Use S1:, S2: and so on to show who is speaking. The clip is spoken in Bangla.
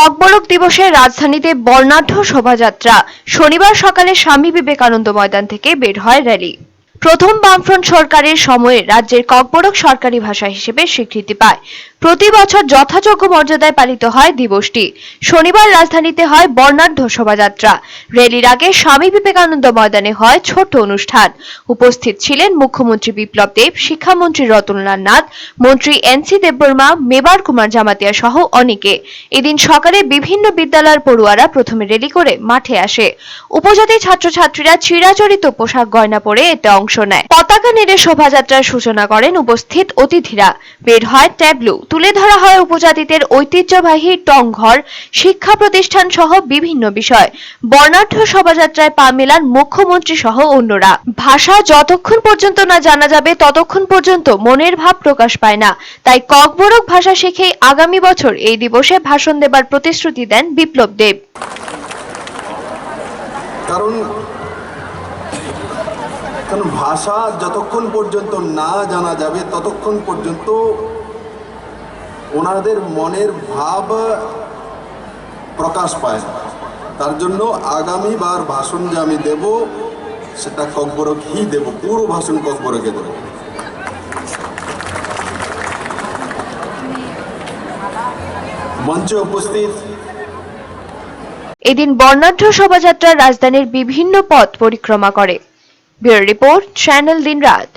S1: ককবরক দিবসে রাজধানীতে বর্ণাঢ্য শোভাযাত্রা। শনিবার সকালে স্বামী বিবেকানন্দ ময়দান থেকে বের হয় র্যালি। প্রথম বামফ্রন্ট সরকারের সময়ে রাজ্যের ককবরক সরকারি ভাষা হিসেবে স্বীকৃতি পায়। প্রতি বছর যথাযোগ্য মর্যাদায় পালিত হয় দিবসটি। শনিবার রাজধানীতে হয় বর্ণাঢ্য শোভাযাত্রা। র্যালির আগে স্বামী বিবেকানন্দ ময়দানে হয় ছোট্ট অনুষ্ঠান। উপস্থিত ছিলেন মুখ্যমন্ত্রী বিপ্লব দেব, শিক্ষামন্ত্রী রতনলাল নাথ, মন্ত্রী এনসি দেববর্মা, মেবার কুমার জামাতিয়া সহ অনেকে। এদিন সকালে বিভিন্ন বিদ্যালয়ের পড়ুয়ারা প্রথমে রেলি করে মাঠে আসে। উপজাতি ছাত্রছাত্রীরা চিরাচরিত পোশাক গয়না পরে এতে অংশ নেয়। পতাকা নেড়ে শোভাযাত্রার সূচনা করেন উপস্থিত অতিথিরা। বের হয় ট্যাবলু। তুলে ধরা হয় উপজাতিদের ঐতিহ্যবাহী টং ঘর, শিক্ষা প্রতিষ্ঠান সহ বিভিন্ন বিষয়। বর্ণাঢ্য শোভাযাত্রায় পা মেলান মুখ্যমন্ত্রী সহ অন্যরা। ভাষা যতক্ষণ পর্যন্ত না জানা যাবে, ততক্ষণ পর্যন্ত মনের ভাব প্রকাশ পায় না। তাই ককবরক ভাষা শিখেই আগামী বছর এই দিবসে ভাষণ দেবার প্রতিশ্রুতি দেন বিপ্লব দেব।
S2: কারণ কারণ ভাষা যতক্ষণ পর্যন্ত না জানা যাবে, ততক্ষণ পর্যন্ত ওনাদের মনের ভাব প্রকাশ পায় তার জন্য আগামীবার ভাষণ যে আমি দেব, সেটা ককবরকই দেব, পুরো ভাষণ ককবরকে দেব। মঞ্চে উপস্থিত
S1: এদিন বর্ণাঢ্য শোভাযাত্রা রাজধানীর বিভিন্ন পথ পরিক্রমা করে। ব্যুরো রিপোর্ট, চ্যানেল দিন রাত